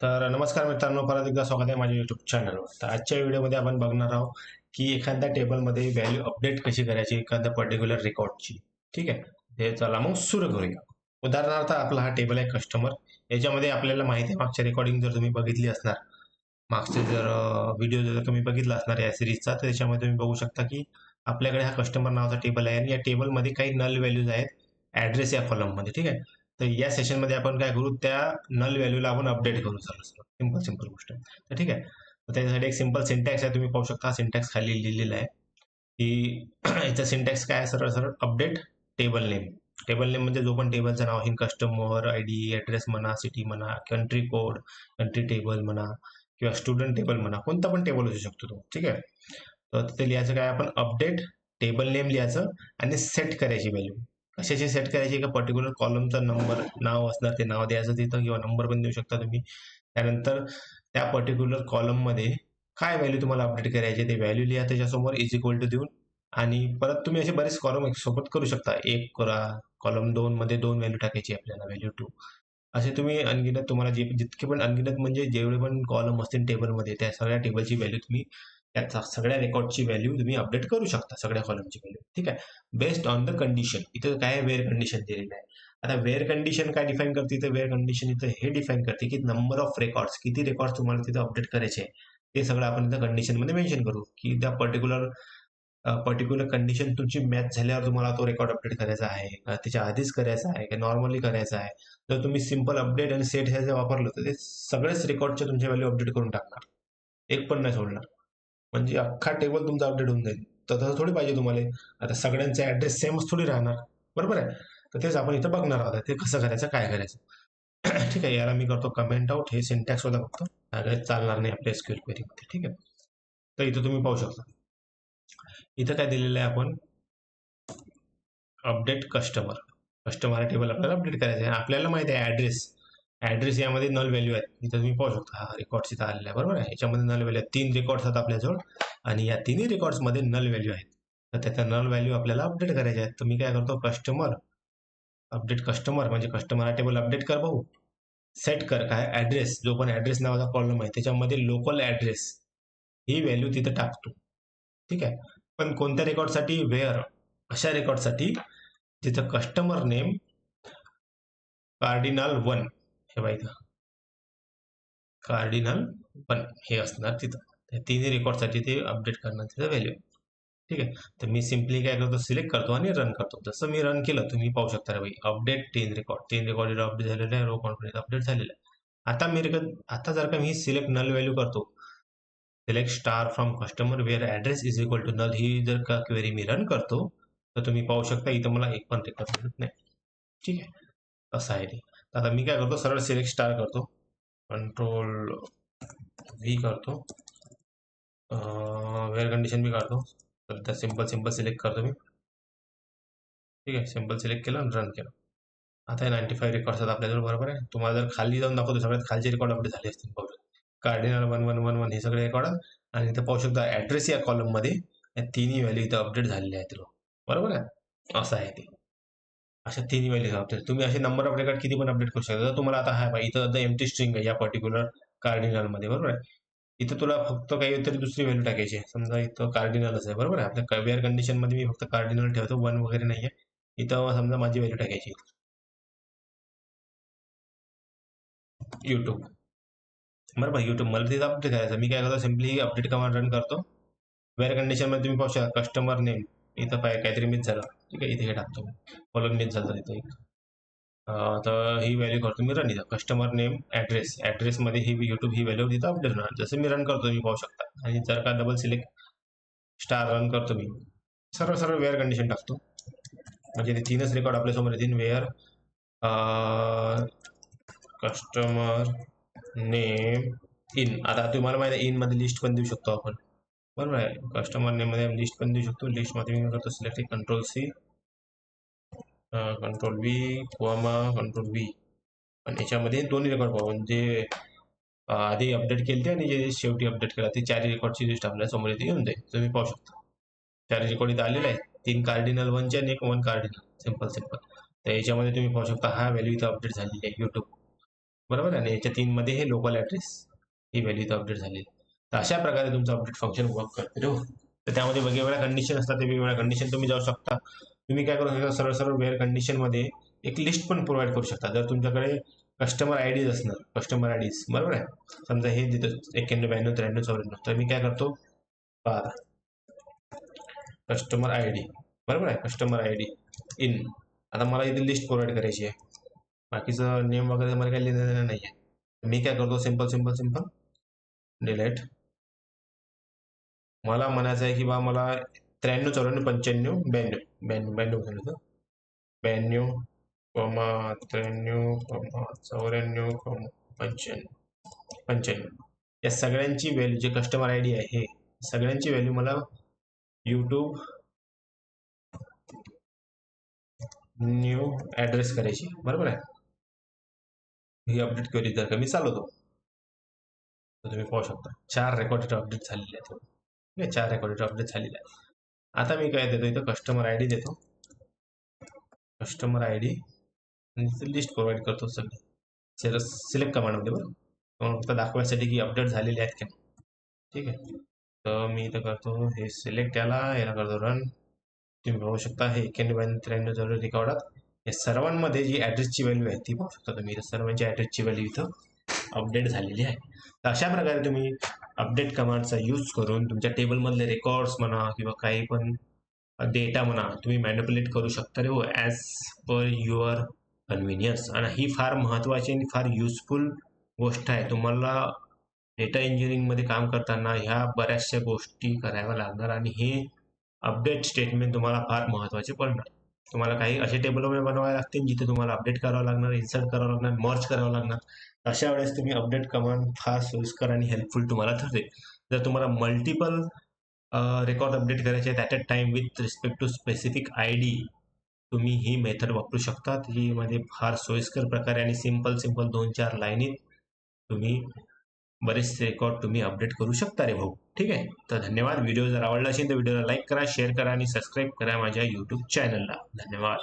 तर नमस्कार मित्रांनो परत एकदा स्वागत आहे माझ्या युट्यूब चॅनलवर तर आजच्या व्हिडिओमध्ये आपण बघणार आहोत की एखाद्या टेबलमध्ये व्हॅल्यू अपडेट कशी करायची एखाद्या पर्टिक्युलर रेकॉर्डची ठीक आहे? हे चला मग सुरू करूया. उदाहरणार्थ आपला हा टेबल आहे कस्टमर याच्यामध्ये आपल्याला माहिती आहे मागच्या रेकॉर्डिंग जर तुम्ही बघितली असणार मागचे जर व्हिडिओ जर तुम्ही बघितला असणार या सिरीजचा तर त्याच्यामध्ये तुम्ही बघू शकता की आपल्याकडे हा कस्टमर नावाचा टेबल आहे आणि या टेबलमध्ये काही नल व्हॅल्यूज आहेत. ॲड्रेस या कॉलममध्ये ठीक आहे? तर या सेशनमध्ये आपण काय करू? त्या नल व्हॅल्यूला आपण अपडेट करू सर. सिंपल सिंपल गोष्ट. तर ठीक आहे. तर त्याच्यासाठी एक सिंपल सिंटॅक्स आहे. तुम्ही पाहू शकता सिंटॅक्स खाली लिहिलेला आहे. की याचा सिंटॅक्स काय आहे सरळ सरळ? Update table name table name म्हणजे जो पण टेबलचं नाव आहे. कस्टमर आय डी ॲड्रेस म्हणा सिटी म्हणा कंट्री कोड कंट्री टेबल म्हणा किंवा स्टुडंट टेबल म्हणा. कोणता पण टेबल असू शकतो तो. ठीक आहे? तर तिथे लिहायचं काय? आपण अपडेट टेबल नेम लिहायचं आणि सेट करायची व्हॅल्यू कशाची सेट करायची का पर्टिक्युलर कॉलमचा नंबर नाव असणार ते नाव द्यायचं तिथं किंवा नंबर पण देऊ शकता तुम्ही. त्यानंतर त्या पर्टिक्युलर कॉलममध्ये काय व्हॅल्यू तुम्हाला अपडेट करायची ते व्हॅल्यू लिहा त्याच्यासमोर इज इक्वल टू देऊन आणि परत तुम्ही असे बरेच कॉलम सोबत करू शकता. एक करा कॉलम दोन मध्ये दोन व्हॅल्यू टाकायची आपल्याला व्हॅल्यू टू असे तुम्ही अनगिनत तुम्हाला जे जितके पण अनगिनत म्हणजे जेवढे पण कॉलम असतील टेबलमध्ये त्या सगळ्या टेबलची व्हॅल्यू तुम्ही त्याचा सगळ्या रेकॉर्डची व्हॅल्यू तुम्ही अपडेट करू शकता सगळ्या कॉलमची व्हॅल्यू ठीक आहे? बेस्ड ऑन द कंडिशन इथं काय वेअर कंडिशन दिलेलं आहे? आता वेअर कंडिशन काय डिफाईन करते? इथं वेअर कंडिशन इथं हे डिफाईन करते की नंबर ऑफ रेकॉर्ड्स किती रेकॉर्ड तुम्हाला तिथं अपडेट करायचे आहे? ते सगळं आपण इथं कंडिशनमध्ये मेन्शन करू. की त्या पर्टिक्युलर पर्टिक्युलर कंडिशन तुमची मॅच झाल्यावर तुम्हाला तो रेकॉर्ड अपडेट करायचा आहे. त्याच्या आधीच करायचा आहे का नॉर्मली करायचा आहे? जर तुम्ही सिंपल अपडेट आणि सेट हे जर वापरलं तर ते सगळेच रेकॉर्डचे तुमच्या व्हॅल्यू अपडेट करून टाकणार. एक पण नाही सोडणार. म्हणजे अख्खा टेबल तुमचा अपडेट होऊन जाईल. तर तसं थोडी पाहिजे तुम्हाला. आता सगळ्यांचे ऍड्रेस सेमच थोडी राहणार. बरोबर आहे? तर तेच आपण इथं बघणार आहोत. ते कसं करायचं काय करायचं. ठीक आहे याला मी करतो कमेंट आउट हे सिंटॅक्स होता फक्त. काय चालणार नाही आपल्या स्क्वेअर क्वेरीमध्ये ठीक आहे? तर इथं तुम्ही पाहू शकता. इथं काय दिलेलं आहे आपण? अपडेट कस्टमर कस्टमर टेबल आपल्याला अपडेट करायचं आहे. आपल्याला माहिती आहे ऍड्रेस ऍड्रेस यामध्ये नल व्हॅल्यू आहेत इथं तुम्ही पाहू शकता हा रेकॉर्ड्स इथं आलेला आहे बरोबर आहे? याच्यामध्ये नल व्हॅल्यू तीन रेकॉर्ड्स आहेत आपल्याजवळ आणि या तिन्ही रेकॉर्ड्समध्ये नल व्हॅल्यू आहेत. तर त्याचा नल व्हॅल्यू आपल्याला अपडेट करायचे आहेत तर मी काय करतो? कस्टमर अपडेट कस्टमर म्हणजे कस्टमर टेबल अपडेट कर भाऊ. सेट कर. काय? ऍड्रेस जो पण ऍड्रेस नावाचा कॉलम आहे त्याच्यामध्ये लोकल ऍड्रेस ही व्हॅल्यू तिथं टाकतो. ठीक आहे? पण कोणत्या रेकॉर्डसाठी वेअर अशा रेकॉर्डसाठी तिथं कस्टमर नेम कार्डिनल वन हे बघा इथं कार्डिनल वन हे असणार तिथं. त्या तिन्ही रेकॉर्डसाठी ते अपडेट करणार तिथं व्हॅल्यू ठीक आहे? तर मी सिम्पली काय करतो सिलेक्ट करतो आणि रन करतो. जसं मी रन केलं तुम्ही पाहू शकता रे भाई. अपडेट तीन रेकॉर्ड तीन रेकॉर्ड अपडेट झालेलं आहे. रो कॉन्फिडन्स अपडेट झालेलं आहे. आता मी आता जर का मी सिलेक्ट नल व्हॅल्यू करतो select star from customer where address is equal to null ही जर का क्वेरी मी रन करतो तर तुम्ही पाहू शकता इथं मला एक पण रेकॉर्ड मिळत नाही. ठीक आहे? असं आहे आता मी काय करतो सरळ सिलेक्ट स्टार करतो. कंट्रोल व्ही करतो. वेअर कंडिशन बी काढतो. सध्या सिंपल सिंपल सिलेक्ट करतो मी. ठीक आहे सिंपल सिलेक्ट केलं आणि रन केलं. आता हे नाईन्टी फाईव्ह रेकॉर्ड्स आहेत आपल्याजवळ बरोबर आहे? तुम्हाला जर खाली जाऊन दाखवतो सगळ्यात खालचे रेकॉर्ड अपडेट झाले असतील पाहू cardinal one one one one हे सगळे रेकॉर्ड आणि इथं पाहू शकता ऍड्रेस या कॉलममध्ये या तिन्ही व्हॅल्यू इथं अपडेट झालेले आहेत बरोबर आहे? असं आहे ते. अशा तिन्ही व्हॅल्यूज अपडेट तुम्ही असे नंबर ऑफ रेकॉर्ड किती पण अपडेट करू शकता. जर तुम्हाला आता हा बा इथं द एमटी स्ट्रिंग आहे या पर्टिक्युलर कार्डिनलमध्ये बरोबर आहे? इथं तुला फक्त काहीतरी दुसरी व्हॅल्यू टाकायची आहे. समजा इथं कार्डिनलच आहे बरोबर आहे? आपल्या वेअर कंडिशनमध्ये मी फक्त कार्डिनल ठेवतो वन वगैरे नाही आहे इथं समजा माझी व्हॅल्यू टाकायची युट्यूब बरोबर युट्यूब मला तिथं अपडेट करायचं मी काय करतो सिम्पली अपडेट कमांड रन करतो. वेअर कंडिशनमध्ये तुम्ही पाहू शकता कस्टमर नेम इथं पाय काहीतरी मिस झालं. ठीक आहे इथे हे टाकतो फॉलोन मिस झालं इथं एक. तर ही व्हॅल्यू करतो मी रन इथं कस्टमर नेम ॲड्रेस ॲड्रेसमध्ये ही युट्यूब ही व्हॅल्यू तिथं अपडेट होणार. जसं मी रन करतो मी पाहू शकता. आणि जर का डबल सिलेक्ट स्टार रन करतो मी सर्व सर्व वेअर कंडिशन टाकतो. म्हणजे ते तीनच रेकॉर्ड आपल्यासमोर येतील. वेअर कस्टमर नेम इन आता तुम्हाला माहिती आहे इनमध्ये लिस्ट पण देऊ शकतो आपण. बरोबर आहे. कस्टमर नेममध्ये लिस्ट पण देऊ शकतो. लिस्टमध्ये मी करतो select control C control V comma control V आणि याच्यामध्ये दोन्ही रेकॉर्ड पाहू. म्हणजे आधी अपडेट केली आणि जे शेवटी अपडेट केला ती चार रेकॉर्डची लिस्ट आपल्यासमोर इथे येऊन जाईल. तुम्ही पाहू शकता. चार रेकॉर्ड इथे आलेला आहे तीन कार्डिनल वनचे आणि एक वन कार्डिनल सिंपल सिंपल तर याच्यामध्ये तुम्ही पाहू शकता हा व्हॅल्यू इथं अपडेट झालेली आहे यूट्यूब बरोबर आहे. आणि याच्या तीनमध्ये हे लोकल ॲड्रेस ही व्हॅल्यू इथं अपडेट झाली तर अशा प्रकारे तुमचं अपडेट फंक्शन वर्क करते हो. तर त्यामध्ये वेगवेगळ्या कंडिशन असतात ते वेगवेगळ्या कंडिशन तुम्ही जाऊ शकता. तुम्ही काय करू शकता सरळ सरळ वेअर कंडिशनमध्ये एक लिस्ट पण प्रोव्हाइड करू शकता. जर तुमच्याकडे कस्टमर आय डीज असणार कस्टमर आय डीज बरोबर आहे? समजा हे देतो एक्क्याण्णव ब्याण्णव त्र्याण्णव चौऱ्याण्णव तर मी काय करतो? पहा. कस्टमर आय डी बरोबर आहे? कस्टमर आय डी इन आता मला इथे लिस्ट प्रोव्हाइड करायची आहे. बाकीचं नेम वगैरे मला काही लिहिलं देणं नाही आहे मी काय करतो? सिंपल सिंपल सिंपल डिलेट मला म्हणायचं आहे की बा मला त्र्याण्णव चौऱ्याण्णव पंच्याण्णव ब्याण्णव ब्याण्णव ब्याण्णव सांगितलं ब्याण्णव कॉमा त्र्याण्णव कमा चौऱ्याण्णव कमा पंच्याण्णव पंच्याण्णव. या सगळ्यांची व्हॅल्यू जे कस्टमर आय डी आहे सगळ्यांची व्हॅल्यू मला यूट्यूब न्यू ॲड्रेस करायची बरोबर आहे? ही अपडेट केली तर का मी चालवतो. तुम्ही पाहू शकता. चार रेकॉर्डेड अपडेट झालेले आहेत. आहे चार रेकॉर्डेड अपडेट झालेला आहे आता मी काय देतो इथं कस्टमर आय डी देतो. कस्टमर आय डी आणि लिस्ट प्रोव्हाइड करतो सगळी. सिलेक्ट कमांडमध्ये बरं. मग फक्त दाखवायसाठी की अपडेट झालेले आहेत का ठीक आहे. तर मी इथं करतो हे सिलेक्ट याला याला करतो रन तुम्ही पाहू शकता हे एक्क्याण्णव आणि त्र्याण्णव जवळ रेकॉर्डात या सर्वांमध्ये जी ॲड्रेसची व्हॅल्यू आहे ती पाहू शकता तुम्ही. इथं सर्वांची ॲड्रेसची व्हॅल्यू इथं अपडेट झालेली आहे. तर अशा प्रकारे तुम्ही अपडेट कमांडचा यूज करून तुमच्या टेबलमधले रेकॉर्ड्स म्हणा किंवा काही पण डेटा म्हणा तुम्ही मॅनिप्युलेट करू शकता रे हो ॲज पर युअर कन्व्हिनियन्स आणि ही फार महत्त्वाची आणि फार युजफुल गोष्ट आहे. तुम्हाला डेटा इंजिनिअरिंगमध्ये काम करताना ह्या बऱ्याचशा गोष्टी कराव्या लागणार आणि हे अपडेट स्टेटमेंट तुम्हाला फार महत्त्वाचे पडणार. तुम्हाला काही असे टेबल वगैरे बनवावे लागतील जिथे तुम्हाला अपडेट करावं लागणार इन्सर्ट करावं लागणार मर्ज करावं लागणार. अशा वेळेस तुम्ही अपडेट कमांड फार सोयीस्कर आणि हेल्पफुल तुम्हाला ठरते. जर तुम्हाला मल्टिपल रेकॉर्ड अपडेट करायचे आहेत at a time with respect to specific I D तुम्ही ही मेथड वापरू शकता मध्ये म्हणजे फार सोयीस्कर प्रकारे आणि सिंपल सिंपल दोन चार लाईनीत तुम्ही बरेचसे रेकॉर्ड तुम्ही अपडेट करू शकता रे भाऊ. ठीक आहे? तर धन्यवाद. व्हिडिओ जर आवडला असेल तर व्हिडिओला लाईक करा शेअर करा आणि सबस्क्राईब करा माझ्या यूट्यूब चॅनलला धन्यवाद.